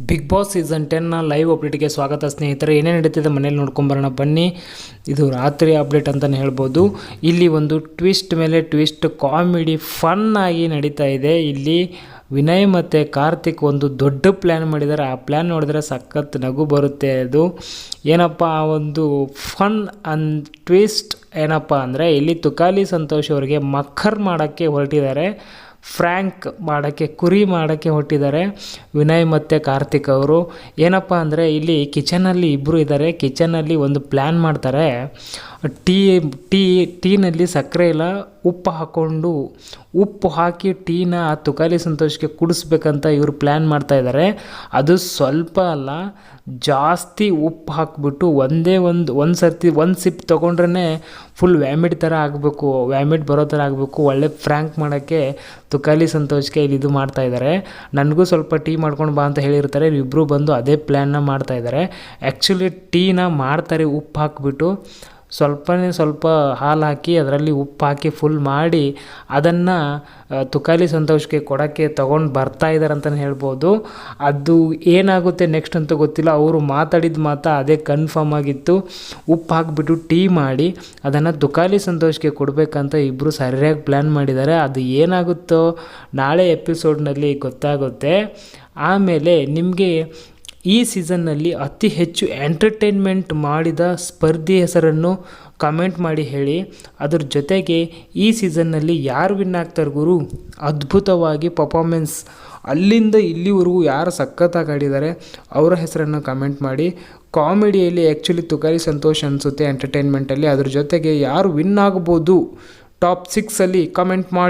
Big boss season ಟೆನ್ನ live ಅಪ್ಡೇಟ್ಗೆ ಸ್ವಾಗತ ಸ್ನೇಹಿತರೆ. ಏನೇ ನಡೀತಿದೆ ಮನೇಲಿ ನೋಡ್ಕೊಂಬರೋಣ ಬನ್ನಿ. ಇದು ರಾತ್ರಿ ಅಪ್ಡೇಟ್ ಅಂತಲೇ ಹೇಳ್ಬೋದು. ಇಲ್ಲಿ ಒಂದು ಟ್ವಿಸ್ಟ್ ಮೇಲೆ ಟ್ವಿಸ್ಟ್ ಕಾಮಿಡಿ ಫನ್ ಆಗಿ ನಡೀತಾ ಇದೆ. ಇಲ್ಲಿ ವಿನಯ್ ಮತ್ತು ಕಾರ್ತಿಕ್ ಒಂದು ದೊಡ್ಡ ಪ್ಲ್ಯಾನ್ ಮಾಡಿದ್ದಾರೆ. ಆ ಪ್ಲ್ಯಾನ್ ನೋಡಿದ್ರೆ ಸಖತ್ ನಗು ಬರುತ್ತೆ ಅದು. ಏನಪ್ಪ, ಆ ಒಂದು ಫನ್ ಅನ್ ಟ್ವಿಸ್ಟ್ ಏನಪ್ಪ ಅಂದರೆ ಇಲ್ಲಿ ತುಕಾಲಿ ಸಂತೋಷ್ ಅವರಿಗೆ ಮಕ್ಕರ್ ಮಾಡೋಕ್ಕೆ ಹೊರಟಿದ್ದಾರೆ. ಫ್ರ್ಯಾಂಕ್ ಮಾಡೋಕ್ಕೆ, ಕುರಿ ಮಾಡೋಕ್ಕೆ ಹೊಟ್ಟಿದ್ದಾರೆ ವಿನಯ್ ಮತ್ತು ಕಾರ್ತಿಕ್ ಅವರು. ಏನಪ್ಪ ಅಂದರೆ ಇಲ್ಲಿ ಕಿಚನಲ್ಲಿ ಇಬ್ಬರು ಇದ್ದಾರೆ ಕಿಚನಲ್ಲಿ ಒಂದು ಪ್ಲ್ಯಾನ್ ಮಾಡ್ತಾರೆ. ಟೀ ಟೀ, ಟೀನಲ್ಲಿ ಸಕ್ಕರೆ ಇಲ್ಲ. ಉಪ್ಪು ಹಾಕ್ಕೊಂಡು ಉಪ್ಪು ಹಾಕಿ ಟೀನ ತುಕಾಲಿ ಸಂತೋಷಕ್ಕೆ ಕುಡಿಸ್ಬೇಕಂತ ಇವರು ಪ್ಲ್ಯಾನ್ ಮಾಡ್ತಾ ಇದ್ದಾರೆ ಅದು ಸ್ವಲ್ಪ ಅಲ್ಲ, ಜಾಸ್ತಿ ಉಪ್ಪು ಹಾಕ್ಬಿಟ್ಟು ಒಂದೇ ಒಂದು ಒಂದು ಸರ್ತಿ, ಒಂದು ಸಿಪ್ ತೊಗೊಂಡ್ರೇ ಫುಲ್ ವ್ಯಾಮಿಟ್ ಥರ ಆಗಬೇಕು ವ್ಯಾಮಿಟ್ ಬರೋ ಥರ ಆಗಬೇಕು, ಒಳ್ಳೆ ಫ್ರ್ಯಾಂಕ್ ಮಾಡೋಕ್ಕೆ ತುಕಾಲಿ ಸಂತೋಷಕ್ಕೆ ಇಲ್ಲಿ ಇದು ಮಾಡ್ತಾ ಇದ್ದಾರೆ ನನಗೂ ಸ್ವಲ್ಪ ಟೀ ಮಾಡ್ಕೊಂಡು ಬಾ ಅಂತ ಹೇಳಿರ್ತಾರೆ ಇಬ್ಬರು ಬಂದು ಅದೇ ಪ್ಲ್ಯಾನ್ನ ಮಾಡ್ತಾ ಇದ್ದಾರೆ ಆ್ಯಕ್ಚುಲಿ ಟೀನ ಮಾಡ್ತಾರೆ, ಉಪ್ಪು ಹಾಕ್ಬಿಟ್ಟು. ಸ್ವಲ್ಪನೇ ಸ್ವಲ್ಪ ಹಾಲು ಹಾಕಿ ಅದರಲ್ಲಿ ಉಪ್ಪು ಹಾಕಿ ಫುಲ್ ಮಾಡಿ ಅದನ್ನು ತುಕಾಲಿ ಸಂತೋಷ್ಗೆ ಕೊಡೋಕ್ಕೆ ತೊಗೊಂಡು ಬರ್ತಾ ಇದ್ದಾರೆ ಅಂತಲೇ ಹೇಳ್ಬೋದು. ಅದು ಏನಾಗುತ್ತೆ ನೆಕ್ಸ್ಟ್ ಅಂತ ಗೊತ್ತಿಲ್ಲ. ಅವರು ಮಾತಾಡಿದ ಮಾತ ಅದೇ ಕನ್ಫರ್ಮ್ ಆಗಿತ್ತು. ಉಪ್ಪು ಹಾಕಿಬಿಟ್ಟು ಟೀ ಮಾಡಿ ಅದನ್ನು ತುಕಾಲಿ ಸಂತೋಷಕ್ಕೆ ಕೊಡಬೇಕಂತ ಇಬ್ಬರು ಸರಿಯಾಗಿ ಪ್ಲ್ಯಾನ್ ಮಾಡಿದ್ದಾರೆ. ಅದು ಏನಾಗುತ್ತೋ ನಾಳೆ ಎಪಿಸೋಡ್ನಲ್ಲಿ ಗೊತ್ತಾಗುತ್ತೆ. ಆಮೇಲೆ ನಿಮಗೆ ಈ ಸೀಸನ್ನಲ್ಲಿ ಅತಿ ಹೆಚ್ಚು ಎಂಟರ್ಟೈನ್ಮೆಂಟ್ ಮಾಡಿದ ಸ್ಪರ್ಧಿ ಹೆಸರನ್ನು ಕಮೆಂಟ್ ಮಾಡಿ ಹೇಳಿ. ಅದರ ಜೊತೆಗೆ ಈ ಸೀಸನ್ನಲ್ಲಿ ಯಾರು ವಿನ್ ಆಗ್ತಾರೆ ಗುರು? ಅದ್ಭುತವಾಗಿ ಪರ್ಫಾಮೆನ್ಸ್ ಅಲ್ಲಿಂದ ಇಲ್ಲಿವರೆಗೂ ಯಾರು ಸಖತ್ತಾಗಿ ಆಡಿದ್ದಾರೆ ಅವರ ಹೆಸರನ್ನು ಕಮೆಂಟ್ ಮಾಡಿ. ಕಾಮಿಡಿಯಲ್ಲಿ ಆ್ಯಕ್ಚುಲಿ ತುಕಾರಿ ಸಂತೋಷ ಅನಿಸುತ್ತೆ ಎಂಟರ್ಟೈನ್ಮೆಂಟಲ್ಲಿ ಅದ್ರ ಜೊತೆಗೆ ಯಾರು ವಿನ್ ಆಗ್ಬೋದು? ಟಾಪ್ ಸಿಕ್ಸಲ್ಲಿ ಕಮೆಂಟ್ ಮಾಡಿ.